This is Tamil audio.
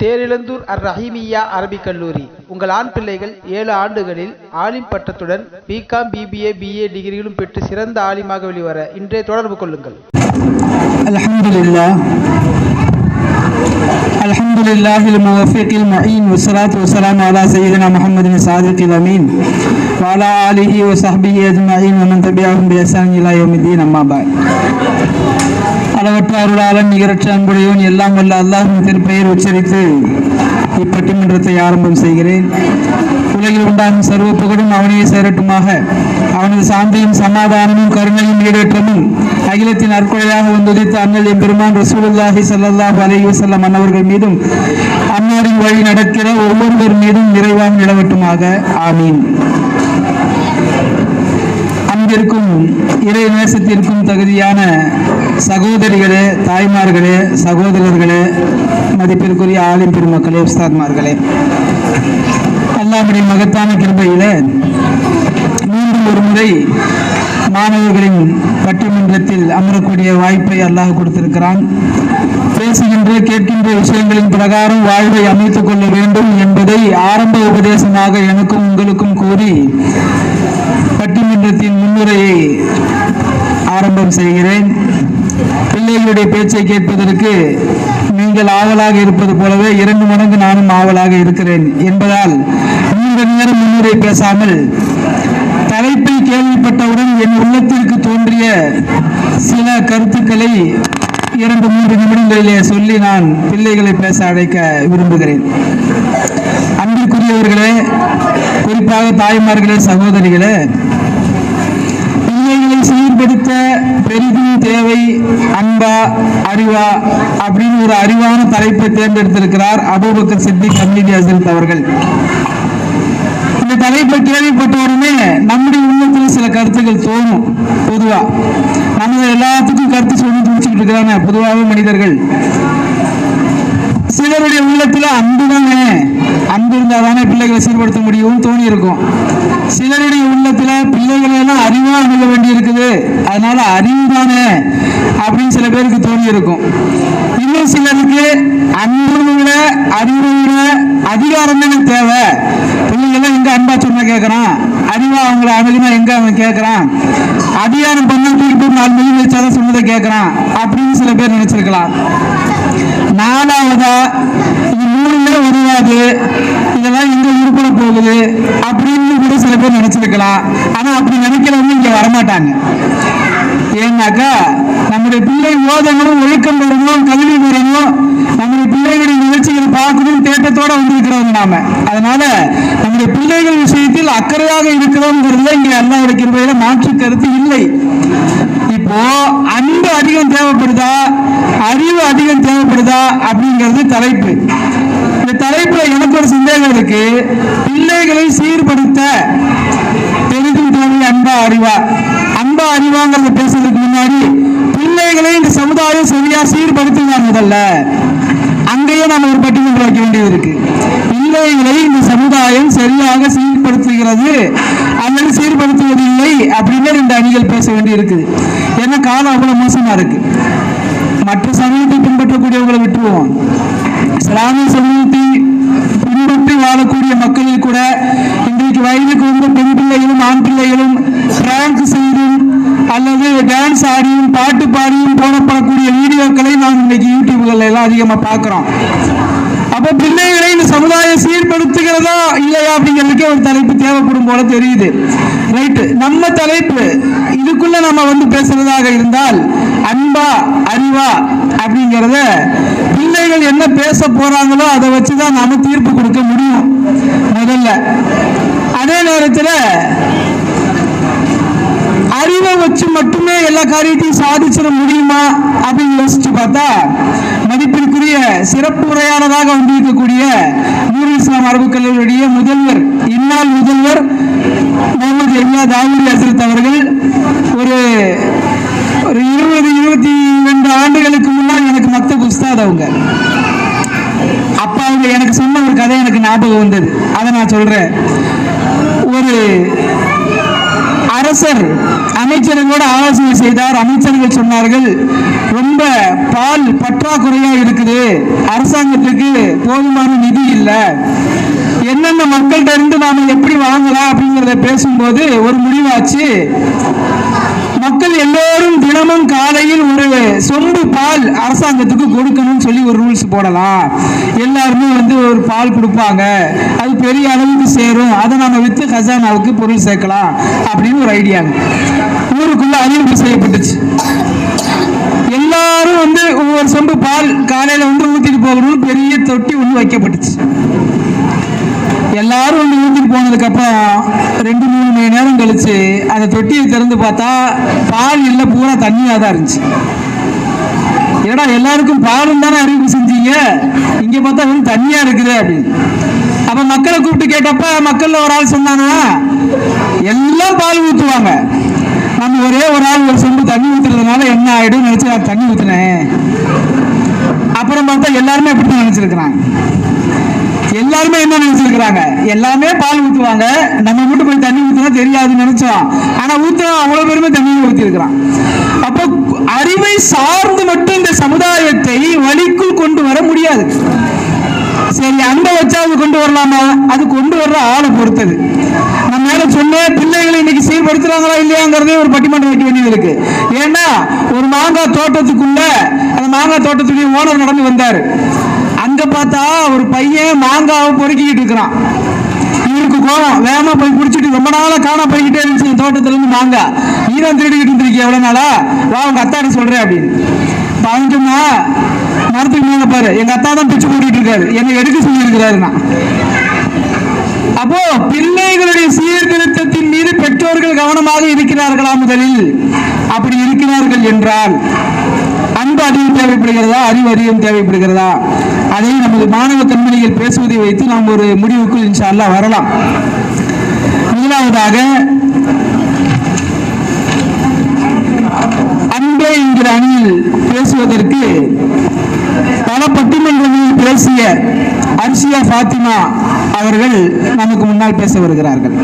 தேரிழந்தூர் அர் ரஹீமியா அரபிக் கல்லூரி உங்கள் ஆண் பிள்ளைகள் ஏழு ஆண்டுகளில் ஆலிம் பட்டத்துடன் பிகாம் பிபிஏ பிஏ டிகிரிகளும் பெற்று சிறந்த ஆலிமாக வெளிவர இன்றே தொடர்பு கொள்ளுங்கள் الحمد لله الحمد لله الموفق المعين والصلاة والسلام على سيدنا محمد الصادق الأمين وعلى آله وصحبه أجمعين ومن تبعهم بإحسان إلى يوم الدين أما بعد அளவற்ற அருளாளன் நிகரற்ற அன்புடையவன் எல்லாம் வல்ல அல்லாஹின் திருப்பெயர் உச்சரித்து இப்பட்டிமன்றத்தை ஆரம்பம் செய்கிறேன். உலகில் உண்டாகும் சர்வ புகழும் அவனையே சேரட்டுமாக. அவனது சாந்தியும் சமாதானமும் கருணையும் ஈடேற்றமும் அகிலத்தின் அற்கொலையாக வந்துதித்த அண்ணல் எம்பெருமான் ரசூலுல்லாஹி ஸல்லல்லாஹு அலைஹி செல்ல அன்னவர்கள் மீதும் அன்னாரின் வழி நடக்கிற ஒவ்வொருவர் மீதும் நிறைவாக நிலவட்டுமாக. ஆமீன். அன்பிற்கும் இறை நேசத்திற்கும் தகுதியான சகோதரிகளே தாய்மார்களே சகோதரர்களே மதிப்பிற்குரிய ஆலிம் பெருமக்களே உஸ்தாத்மார்களே. அல்லாமுடைய மகத்தான கிருபையிலே மீண்டும் ஒரு முறை மாணவர்களின் பட்டிமன்றத்தில் அமரக்கூடிய வாய்ப்பை அல்லாஹ் கொடுத்திருக்கிறான். பேசுகின்ற கேட்கின்ற விஷயங்களின் பிரகாரம் வாழ்வை அமைத்துக் கொள்ள வேண்டும் என்பதை ஆரம்ப உபதேசமாக எனக்கும் உங்களுக்கும் கூறி பட்டிமன்றத்தின் முன்னுரையை ஆரம்பம் செய்கிறேன். பிள்ளைகளுடைய பேச்சை கேட்பதற்கு நீங்கள் ஆவலாக இருப்பது போலவே இரண்டு மடங்கு நானும் ஆவலாக இருக்கிறேன் என்பதால் நீண்ட நேரம் முன்னுரை பேசாமல் தலைப்பை கேள்விப்பட்டவுடன் என் உள்ளத்திற்கு தோன்றிய சில கருத்துக்களை இரண்டு மூன்று நிமிடங்களிலே சொல்லி நான் பிள்ளைகளை பேச அழைக்க விரும்புகிறேன். அன்பிற்குரியவர்களே குறிப்பாக தாய்மார்களே சகோதரிகளே சீர்படுத்த பெரிதும் தேவை அன்பா அறிவா அப்படின்னு ஒரு அறிவான தலைப்பை தேர்ந்தெடுத்திருக்கிறார் அபூபக்கர் சித்திக் அம்னிதி அசரத் அவர்கள். இந்த தலைப்பை கேள்விப்பட்ட உடனே நம்முடைய உள்ளத்தில் சில கருத்துக்கள் தோணும் பொதுவா. நம்ம எல்லாத்துக்கும் கருத்து சொல்லி துடிச்சுக்கிட்டு இருக்கிறாங்க பொதுவாகவே மனிதர்கள். சிலருடைய உள்ளத்துல அன்பு தானே அன்பு இருந்தால் தானே பிள்ளைகளை சீர்படுத்த முடியும் தோணி இருக்கும் சிலருடைய உள்ளத்துல பிள்ளைகளெல்லாம் அறிவாக அறிவா அணுக வேண்டி இருக்குது அதனால அறிவு தானே அப்படின்னு சில பேருக்கு தோணி இருக்கும் இன்னும் சிலருக்கு அன்பு விட அறிவு விட அதிகாரம் தானே தேவை. பிள்ளைகள்லாம் எங்க அன்பா சொன்ன கேட்கறான் அறிவா அவங்கள அணுகுனா எங்க அவன் கேட்கறான் அதிகாரம் பண்ண தூக்கி போய் நாலு மணி வச்சாதான் சொன்னதை கேட்கறான் அப்படின்னு சில பேர் நினைச்சிருக்கலாம். நாலாவதா இது மூணுமே உருவாது இதெல்லாம் எங்க உருப்பட போகுது அப்படின்னு கூட சில பேர் நினைச்சிருக்கலாம். ஆனா அப்படி நினைக்கிறவங்க இங்க வரமாட்டாங்க. ஏன்னாக்கா நம்முடைய பிள்ளை ஓதணும் ஒழுக்கம் பெறணும் கல்வி பெறணும் நம்முடைய பிள்ளைகளுடைய நிகழ்ச்சிகளை பார்க்கணும் தேட்டத்தோட வந்திருக்கிறவங்க நாம. அதனால நம்முடைய பிள்ளைகள் விஷயத்தில் அக்கறையாக இருக்கிறோங்கிறதுல இங்க அல்லாவுடைய கிருபையில மாற்று கருத்து இல்லை. இப்போ அன்பு அதிகம் தேவைப்படுதா? அறிவு அதிகம் தேவைப்படுதா? அப்படிங்கிறது தலைப்பு. இந்த தலைப்புல எனக்கு ஒரு சந்தேகம் இருக்கு. பிள்ளைகளை சீர்படுத்த பெரிதும் தேவை அன்பா அறிவா? அன்பா அறிவாங்கிறத பேசுறதுக்கு முன்னாடி பிள்ளைகளை இந்த சமுதாயம் சரியா சீர்படுத்துங்க முதல்ல. அங்கேயே நம்ம ஒரு பட்டியல் வைக்க வேண்டியது இருக்கு. பிள்ளைகளை இந்த சமுதாயம் சரியாக சீர்படுத்துகிறது. அல்லது சீர்படுத்துவதில்லை அப்படின்னு ரெண்டு அணிகள் பேச வேண்டி இருக்குது ஏன்னா காலம் அவ்வளவு மோசமா இருக்கு. மற்ற சமயத்தை பின்பற்றக்கூடியவங்களை விட்டுருவோம். இஸ்லாமிய சமூகத்தை பின்பற்றி வாழக்கூடிய மக்களில் கூட இன்றைக்கு வயதுக்கு வந்த பெண் பிள்ளைகளும் ஆண் பிள்ளைகளும் பிராங்க் செய்தும் அல்லது டான்ஸ் ஆடியும் பாட்டு பாடியும் போடப்படக்கூடிய வீடியோக்களை நாம் இன்னைக்கு யூடியூப்கள் எல்லாம் அதிகமா பார்க்குறோம். பிள்ளைகளை இந்த சமுதாயம் சீர்படுத்துகிறதா இல்லையா அப்படிங்கிறதுக்கே ஒரு தலைப்பு தேவைப்படும் போல தெரியுது. ரைட்டு நம்ம தலைப்பு இதுக்குள்ள நம்ம வந்து பேசுறதாக இருந்தால் அன்பா அறிவா அப்படிங்கிறத பிள்ளைகள் என்ன பேச போறாங்களோ அதை வச்சுதான் நாம தீர்ப்பு கொடுக்க முடியும் முதல்ல. அதே நேரத்தில் வச்சு மட்டுமே எல்லா காரியத்தையும் சாதிச்சிட முடியுமா அப்படின்னு யோசிச்சு பார்த்தா மதிப்பிற்குரிய சிறப்பு உரையாளராக வந்திருக்கக்கூடிய நூறு இஸ்லாம் அரபு கல்லூரியுடைய முதல்வர் இந்நாள் முதல்வர் முகமது எம்யா தாவூதி ஹசரத் அவர்கள் ஒரு ஒரு இருபது இருபத்தி ரெண்டு ஆண்டுகளுக்கு முன்னால் எனக்கு மத்த உஸ்தாத் அவங்க. அப்ப அவங்க எனக்கு சொன்ன ஒரு கதை எனக்கு ஞாபகம் வந்தது. அதை நான் சொல்றேன். ஒரு அரசர் அமைச்சர்களோடு ஆலோசனை செய்தார். அமைச்சர்கள் சொன்னார்கள் ரொம்ப பால் பற்றாக்குறையா இருக்குது. அரசாங்கத்துக்கு போதுமான நிதி இல்லை. என்னென்ன மக்கள்கிட்ட இருந்து நாம எப்படி வாங்கலாம் அப்படிங்கிறத பேசும்போது ஒரு முடிவாச்சு. மக்கள் எல்லோரும் தினமும் காலையில் ஒரு சொம்பு பால் அரசாங்கத்துக்கு கொடுக்கணும்னு சொல்லி ஒரு ரூல்ஸ் போடலாம். எல்லாருமே வந்து ஒரு பால் கொடுப்பாங்க. அது பெரிய அளவுக்கு சேரும். அதை நம்ம வித்து கஜானாவுக்கு பொருள் சேர்க்கலாம் அப்படின்னு ஒரு ஐடியா ஊருக்குள்ள அறிவிப்பு செய்யப்பட்டுச்சு. எல்லாரும் வந்து ஒவ்வொரு சொம்பு பால் காலையில வந்து ஊத்திட்டு போகணும்னு பெரிய தொட்டி ஒன்று வைக்கப்பட்டுச்சு. எல்லாரும் வந்து ரெண்டு மூணு மணி நேரம் கழிச்சு அந்த தொட்டியை திறந்து பார்த்தா பால் இல்லை பூரா தண்ணியாக தான் இருந்துச்சு. ஏடா எல்லாருக்கும் பாலும் தானே அறிவிப்பு செஞ்சீங்க? இங்க பார்த்தா வெறும் தண்ணியா இருக்குது அப்படின்னு. அப்ப மக்களை கூப்பிட்டு கேட்டப்ப மக்கள்ல ஒரு ஆள் சொன்னாங்கன்னா எல்லாம் பால் ஊத்துவாங்க. நம்ம ஒரே ஒரு ஆள் ஒரு சொம்பு தண்ணி ஊத்துறதுனால என்ன ஆயிடும் நினைச்சு நான் தண்ணி ஊத்துனேன். அப்புறம் பார்த்தா எல்லாருமே அப்படி தான் நினைச்சிருக்கிறாங்க. எல்லாருமே என்ன நினைச்சிருக்கிறாங்க? எல்லாமே பால் ஊற்றுவாங்க நம்ம மட்டும் போய் தண்ணி ஊற்றினா தெரியாதுன்னு நினைச்சோம். ஆனா ஊத்துறோம் அவ்வளவு பேருமே தண்ணி ஊற்றிருக்கிறான் அப்போ அறிவை சார்ந்து மட்டும் இந்த சமுதாயத்தை வழிக்குள் கொண்டு வர முடியாது. சரி அன்பை வச்சாவது கொண்டு வரலாமா? அது கொண்டு வர்ற ஆளை பொறுத்தது. நம்ம மேல சொன்ன பிள்ளைகளை இன்னைக்கு சீர்படுத்துறாங்களா இல்லையாங்கிறதே ஒரு பட்டிமன்றம் வைக்க வேண்டியது இருக்கு. ஏன்னா ஒரு மாங்காய் தோட்டத்துக்குள்ள அந்த மாங்காய் தோட்டத்துடைய ஓனர் நடந்து வந்தாரு. அங்க பார்த்தா ஒரு பையன் மாங்காவை பொறுக்கிக்கிட்டு இருக்கிறான். இவருக்கு கோவம். வேகமா போய் பிடிச்சிட்டு ரொம்ப நாளா காணா போய்கிட்டே இருந்துச்சு இந்த தோட்டத்துல இருந்து மாங்காய் ஈரம் திருடிக்கிட்டு இருந்திருக்கீங்க எவ்வளவு நாளா? வா உங்க அத்தாட்ட சொல்றேன் அப்படின்னு. அவன் சொன்னா மரத்துக்கு மேல பாரு எங்க அத்தா தான் பிச்சு போட்டுட்டு இருக்காரு. என்னை எடுக்க சொல்லி இருக்கிறாருன்னா அப்போ பிள்ளைகளுடைய சீர்திருத்தத்தின் மீது பெற்றோர்கள் கவனமாக இருக்கிறார்களா முதலில்? அப்படி இருக்கிறார்கள் என்றால் அன்பு அறிவு தேவைப்படுகிறதா? அறிவு அறிவும் தேவைப்படுகிறதா? அதை நமது மாணவ கண்மணிகள் பேசுவதை வைத்து நாம் ஒரு முடிவுக்குள் இன்ஷா வரலாம். முதலாவதாக அன்பே என்கிற அணியில் பேசுவதற்கு பல பட்டிமன்றங்களில் பேசிய அர்ஷியா ஃபாத்திமா அவர்கள் நமக்கு முன்னால் பேச வருகிறார்கள்.